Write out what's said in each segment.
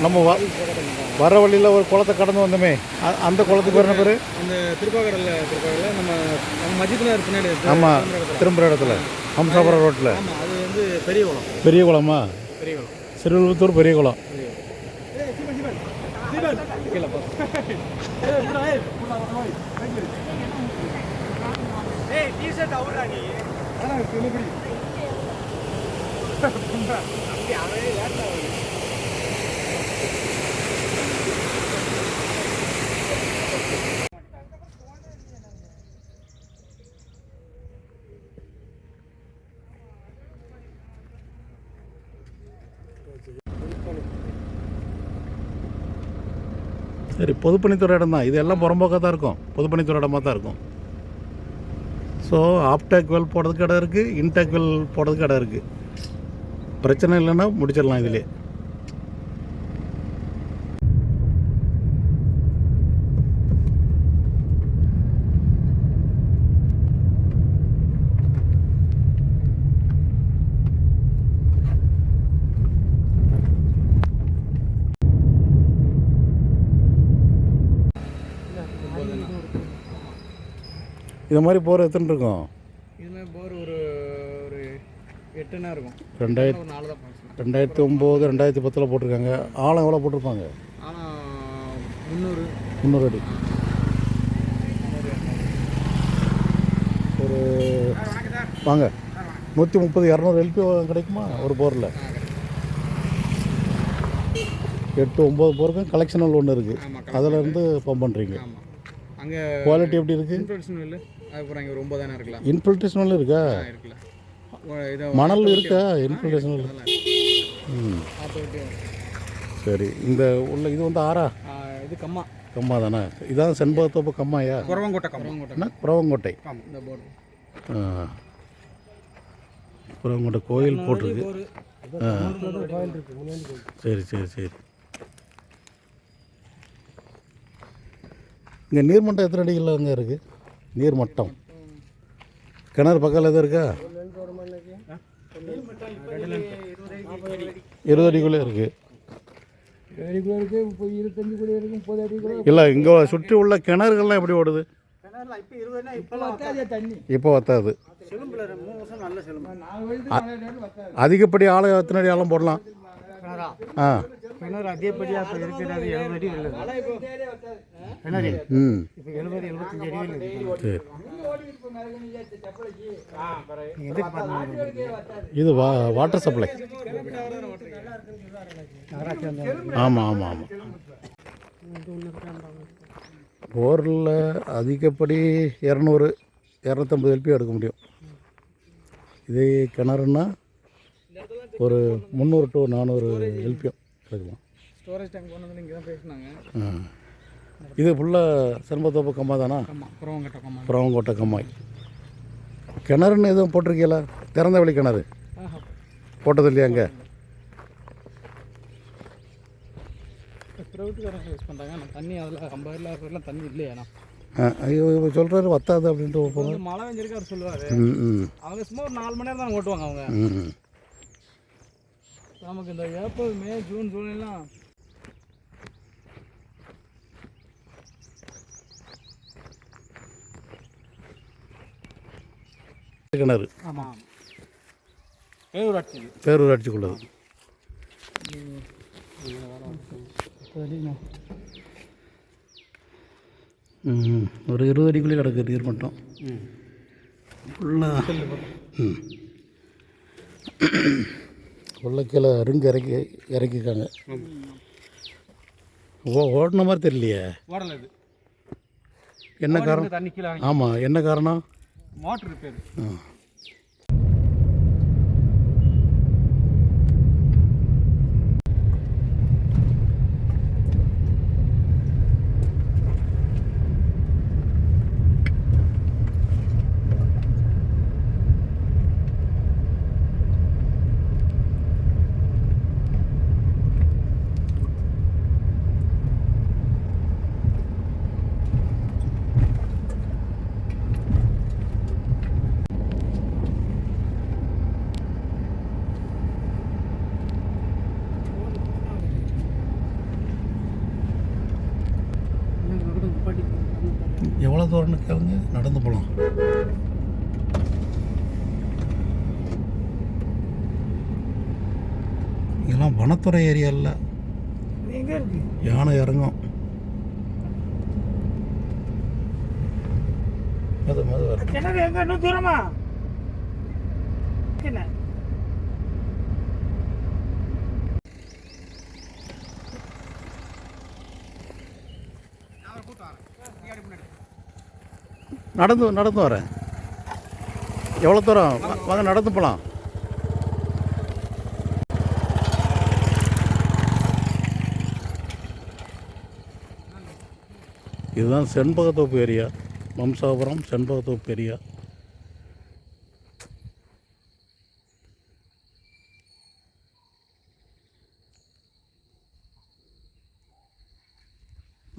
நம்ம வ வர வழியில் ஒரு குளத்தை கடந்து வந்தோமே. அ- அந்த குளத்துக்கு என்ன பேர்? அந்த திருப்பாக்கடலில் திருப்பாக்கடலில் நம்ம நம்ம மஜித்தில் பின்னாடி இருக்கு. ஆமாம். திரும்புகிற இடத்துல. ஹம்சாபுரம் ரோட்டில் அது வந்து பெரிய குளம். பெரிய குளமா? பெரிய குளம். சிறுவிழுத்தூர் பெரிய குளம். சரி பொதுப்பணித்துறை இடம் தான். இது எல்லாம் புறம்போக்காக தான் இருக்கும். பொதுப்பணித்துறை இடமாக தான் இருக்கும். ஸோ ஆப்டேக் வெல் போடுறதுக்கு இடம் இருக்குது இன்டேக் வெல் போடுறதுக்கு இடம் இருக்குது பிரச்சனை இல்லைன்னா முடிச்சிடலாம் இதிலே இது மாதிரி போகிற எத்தனை இருக்கும்? இதுமாதிரி போர் ஒரு ஒரு எட்டுனா இருக்கும். ரெண்டாயிரத்தி நாலு தான் ரெண்டாயிரத்தி ஒம்பது ரெண்டாயிரத்தி பத்தில் போட்டிருக்காங்க. ஆழம் எவ்வளோ போட்டிருப்பாங்க? ஆனால் முந்நூறு. முந்நூறு அடி. ஒரு வாங்க. நூற்றி முப்பது இரநூறு எல்பி கிடைக்குமா? ஒரு போரில். எட்டு ஒம்பது போருக்கும் கலெக்ஷனல் ஒன்று இருக்குது அதில் இருந்து பம்ப் பண்ணுறீங்க அங்கே குவாலிட்டி எப்படி இருக்குது அதுக்கப்புறம் இங்கே ரொம்ப தானே இருக்கலாம். இன்ஃபில்ட்ரேஷனில் இருக்கா? இது மணல் இருக்கா? இன்ஃபில்ட்ரேஷனில் அதெல்லாம் ம். சரி இந்த உள்ள இது வந்து ஆறா? இது கம்மா. கம்மா தானே? இதான் செண்பகத்தோப்பு கம்மாயா? இந்த போர் ஆ. குறவங்கோட்டை கோயில் போட்டிருக்கு. சரி சரி சரி. இங்கே நீர்மட்டம் எத்தனை அடிகளில் அங்கே இருக்குது நீர் மட்டம் கிணறு பக்கத்தில் எதுவும் இருக்கா? இருபது அடிக்குள்ளே இருக்குது இல்லை இங்கே சுற்றி உள்ள கிணறுகள்லாம் எப்படி ஓடுது? இப்போ வத்தாது. அதிகப்படி ஆலை எத்தனை அடி ஆழம் போடலாம்? ஆ. கிணறு அதிகப்படியாக இப்போ இருக்கிறது எழுபது அடி இல்லை. கிணறு ம். இப்போ எழுபது எழுபத்தஞ்சு அடி பண்ண இது வா வாட்டர் சப்ளை ஆமாம் ஆமாம் ஆமாம் போரில் அதிகப்படி இரநூறு இரநூத்தம்பது எல்பி எடுக்க முடியும். இதே கிணறுன்னா ஒரு முந்நூறு டு நானூறு எல்பியும் எடுக்கலாம். ஸ்டோரேஜ் டேங்க் போனது இங்கே தான் பேசினாங்க. இது ஃபுல்லாக செம்பத்தோப்பு கம்மா தானா? புறவங்கோட்டை கம்மாய் கிணறுன்னு எதுவும் போட்டிருக்கீங்களா? திறந்த வெளி கிணறு. போட்டது இல்லையா அங்கே? ப்ரைவேட்டுக்காரங்க யூஸ் பண்ணுறாங்க தண்ணி அதில் ஐம்பதுல அறுபதுலாம் தண்ணி இல்லையாண்ணா ஐயோ சொல்கிறாரு வத்தாது அப்படின்ட்டு மழை பெஞ்சிருக்கு அவர் சொல்லுவார். அவங்க சும்மா ஒரு நாலு மணி நேரம் தான் ஓட்டுவாங்க அவங்க. நமக்கு இந்த ஏப்ரல் மே ஜூன் ஜூலைலாம் கிணறு. ஆமாம் பேரூராட்சி. பேரூராட்சிக்குள்ளது. ம் ஒரு இருபது அடிக்குள்ளே கிடக்கு நீர் மட்டம் ஃபுல்லாக ம். உள்ள கீழே ரிங்கு இறக்கி இறக்கிருக்காங்க ஓ ஓடின மாதிரி தெரியலையே. என்ன காரணம்? ஆமாம் என்ன காரணம்? மோட்டர் ரிப்பேர் எவ்வளோ தூரம்னு கேளுங்க நடந்து போகலாம் இதெல்லாம் வனத்துறை ஏரியா இல்லை. யானை இறங்கும். மெது மெது வரும். கிணறு எங்க இன்னும் தூரமா? என்ன? நடந்து நடந்து வரேன். எவ்வளோ தூரம்? வாங்க நடந்து போகலாம் இதுதான் செண்பகத்தோப்பு ஏரியா. வம்சாபுரம் செண்பகத்தோப்பு ஏரியா.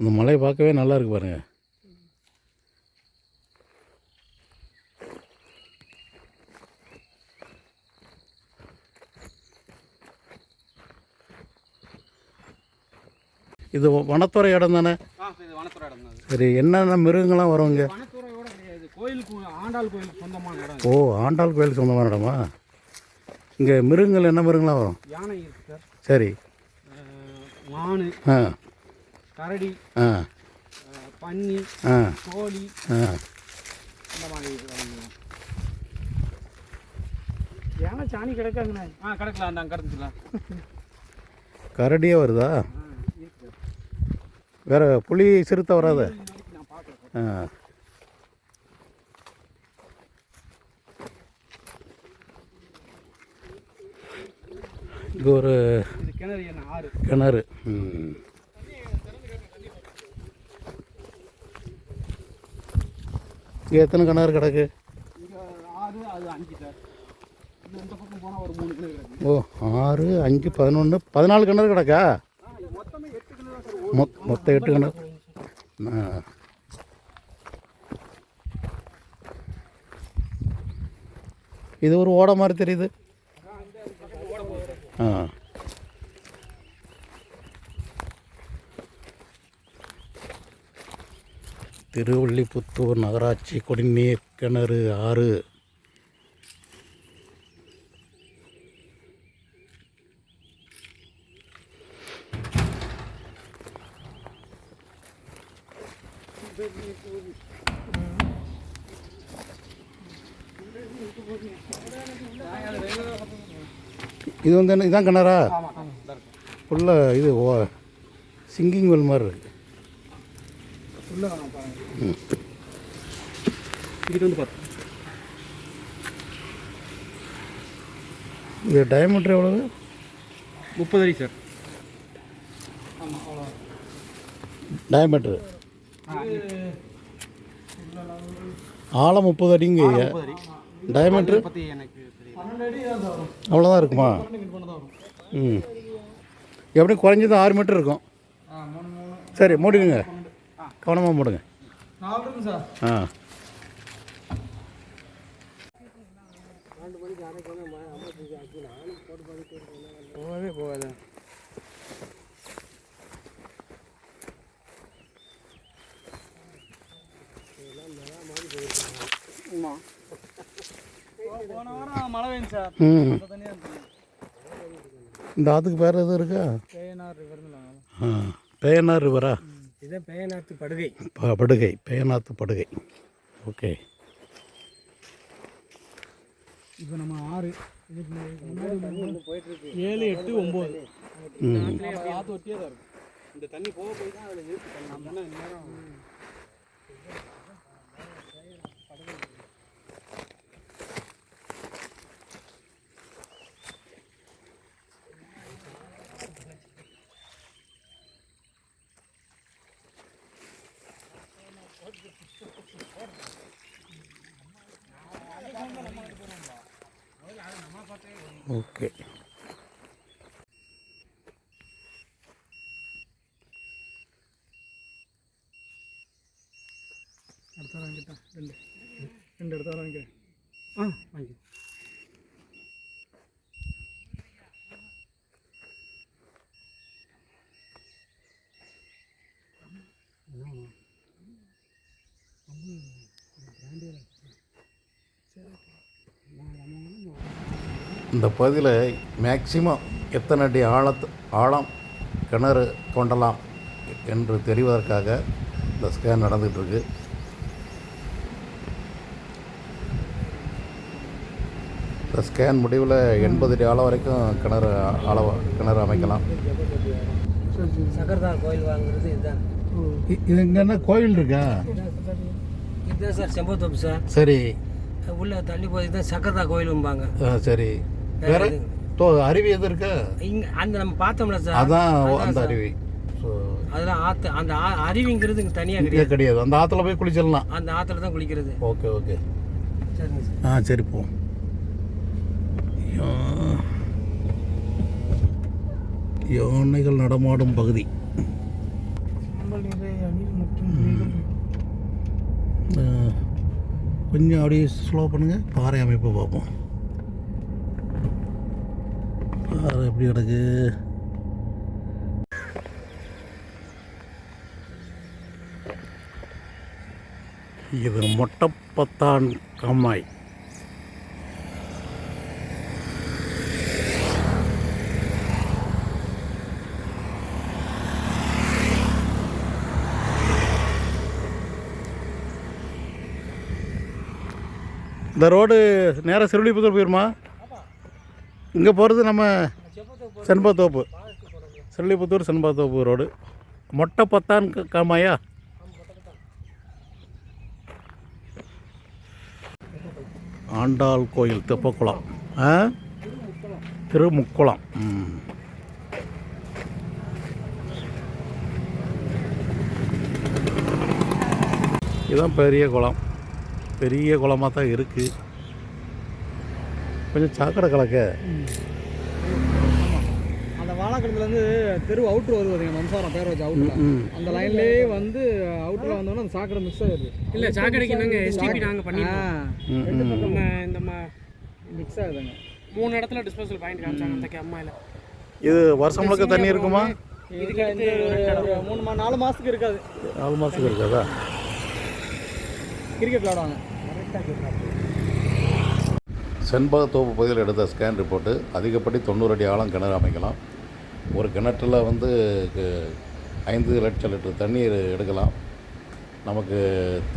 இந்த மலையை பார்க்கவே நல்லா இருக்கு பாருங்கள் இது வனத்துறை இடம் தானே? ஆ இது வனத்துறை இடம் தான். சரி என்னென்ன மிருகங்கள்லாம் வரும் இங்கே? வனத்துறையோட கிடையாது. கோயிலுக்கு ஆண்டாள் கோயிலுக்கு சொந்தமான இடம் ஓ ஆண்டாள் கோயில் சொந்தமான இடமா? இங்கே மிருகங்கள் என்ன மிருகங்களாம் வரும்? யானை இருக்கு சார். மானு ஆ. கரடி ஆ. பன்னி ஆ. கோழி ஆ. இந்த மாதிரி விலங்குகள். யானை சாணி கிடக்காங்கண்ணே ஆ கிடக்கலாம் அந்த அங்கே கிடந்துக்கலாம். கரடியே வருதா? வேறு புளி சிறுத்தை வராது. ஆ. இது ஒரு கிணறு. ம். இங்கே எத்தனை கிணறு கிடக்கு? ஓ ஆறு அஞ்சு பதினொன்று பதினாலு கிணறு கிடக்கா ஆ இது மொத்தமே எட்டு கிணறு மொத் எட்டு கிணறு இது ஒரு ஓட மாதிரி தெரியுது. ஆ. திருவள்ளிபுத்தூர் நகராட்சி குடிநீர் கிணறு ஆறு. இது வந்து என்ன இதான் கிணறா? ஃபுல்லாக இது ஓ சிங்கிங் வெல் மாதிரி இருக்கு. உள்ள வேணாம் பாருங்க. ம். இங்கிட்டு வந்து பார்த்து இது டயமீட்டர் எவ்வளவு? முப்பது அடி சார் டயமீட்டர் ஆழம் முப்பது அடிங்க. வரும். அவ்வளோதான் இருக்குமா? தான் வரும். ம். எப்படி குறைஞ்சது ஆறு மீட்டர் இருக்கும்? சரி மூடுங்க. கவனமாக மூடுங்க. ஆ. போகவே போகாது. மழை பெஞ்சு சார். ம். அந்த தண்ணியாக இருந்துச்சு இந்த ஆற்றுக்கு பேர் எதுவும் இருக்கா? பேயனார் ரிவர்னு ஆ பேயனார் ரிவரா இதே பேயனாத்து படுகை. ப- படுகை பேயநாத்து படுகை. ஓகே. இப்போ நம்ம ஆறு இதுக்கு முன்னாடி போயிட்டு இருக்கு ஏழு எட்டு ஒம்பது. ம். ஆற்று ஒட்டியே தான் இருக்கும். இந்த தண்ணி போக போய் தான் அதில் இருக்கு தண்ணி. நம்ம நேரம் ஓகே அடுத்த வாரம் வாங்கிட்டா ரெண்டு ரெண்டு அடுத்த வாரம் வாங்கிக்கிறேன் ஆ வாங்கி இந்த பகுதியில் மேக்சிமம் எத்தனை அடி ஆழத்து ஆழம் கிணறு தோண்டலாம் என்று தெரிவதற்காக இந்த ஸ்கேன் நடந்துகிட்டு இருக்கு இந்த ஸ்கேன் முடிவில் எண்பது அடி ஆழம் வரைக்கும் கிணறு அளவு கிணறு அமைக்கலாம். சக்கரதார் கோயில் வாங்குறது இதுதான். இது இங்கே கோயில் இருக்கா? இதுதான் சார் செம்பத்தோப்பு சார். சரி. உள்ள தள்ளி போய் தான் சக்கரதார் கோயிலும்பாங்க. ஆ, சரி. வேற தோ அருவி எது இருக்கா? இங்க அந்த நம்ம பார்த்தோம்ல சார். அதான் அந்த. அருவி. ஸோ அதெல்லாம் ஆத்து அந்த ஆ- அருவிங்கிறது இங்க தனியா இங்கே கிடையாது. கிடையாது. அந்த ஆற்றுல போய் குளிச்சிடலாம். அந்த ஆத்துல தான் குளிக்கிறது. Okay okay. சரிங்க சார். ஆ சரி போ. யா- யானைகள் நடமாடும் பகுதி. கொஞ்சம் அப்படியே ஸ்லோ பண்ணுங்க. பாறை அமைப்பை பார்ப்போம் பாறை எப்படி கிடக்கு. இது மொட்டப்பத்தான் கம்மாய். இந்த ரோடு நேராக சிறுவிலிபுத்தூர் போயிருமா? இங்கே போகிறது நம்ம செண்பத்தோப்பு செல்லிபுத்தூர் செண்பத்தோப்பு ரோடு. மொட்டை பத்தான் காமாயா? ஆண்டாள் கோயில் தெப்பக்குளம். ஆ? திருமுக்குளம். இதுதான் பெரிய குளம். பெரிய குளமாக தான் இருக்குது கொஞ்சம் சாக்கடை கலக்க. அந்த வாழக்கிழத்துலேருந்து தெரு அவுட்ரு வருது பார்த்தீங்க மம்சாரம் பேர் வச்சு அவுட்ரு ம் அந்த லைன்லேயே வந்து அவுட்ரில் வந்தோன்னே அந்த சாக்கடை மிக்ஸ் ஆகுது இல்ல சாக்கடைக்கு நாங்க எஸ்டிபி நாங்க ம், ம். நம்ம இந்த மிக்ஸ் ஆகுதுங்க. மூணு இடத்துல டிஸ்போசல் பாயிண்ட் காமிச்சாங்க அந்த அம்மாயில. இது வருஷம் முழுக்க தண்ணி இருக்குமா? மூணு மா நாலு மாதத்துக்கு இருக்காது. நாலு மாதத்துக்கு இருக்காதா? கிரிக்கெட் விளாடுவாங்க செண்பகத்தோப்பு பகுதியில் எடுத்த ஸ்கேன் ரிப்போர்ட்டு அதிகப்படி தொண்ணூறு அடி ஆழம் கிணறு அமைக்கலாம். ஒரு கிணற்றில் வந்து ஐந்து லட்சம் லிட்டர் தண்ணீர் எடுக்கலாம். நமக்கு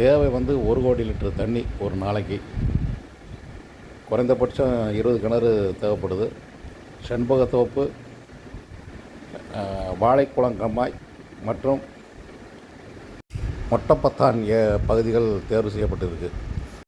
தேவை வந்து ஒரு கோடி லிட்டர் தண்ணி ஒரு நாளைக்கு. குறைந்தபட்சம் இருபது கிணறு தேவைப்படுது. செண்பகத்தோப்பு வாழைக்குளம் கம்மாய் மற்றும் மொட்டப்பத்தான் பகுதிகள் தேர்வு செய்யப்பட்டிருக்கு.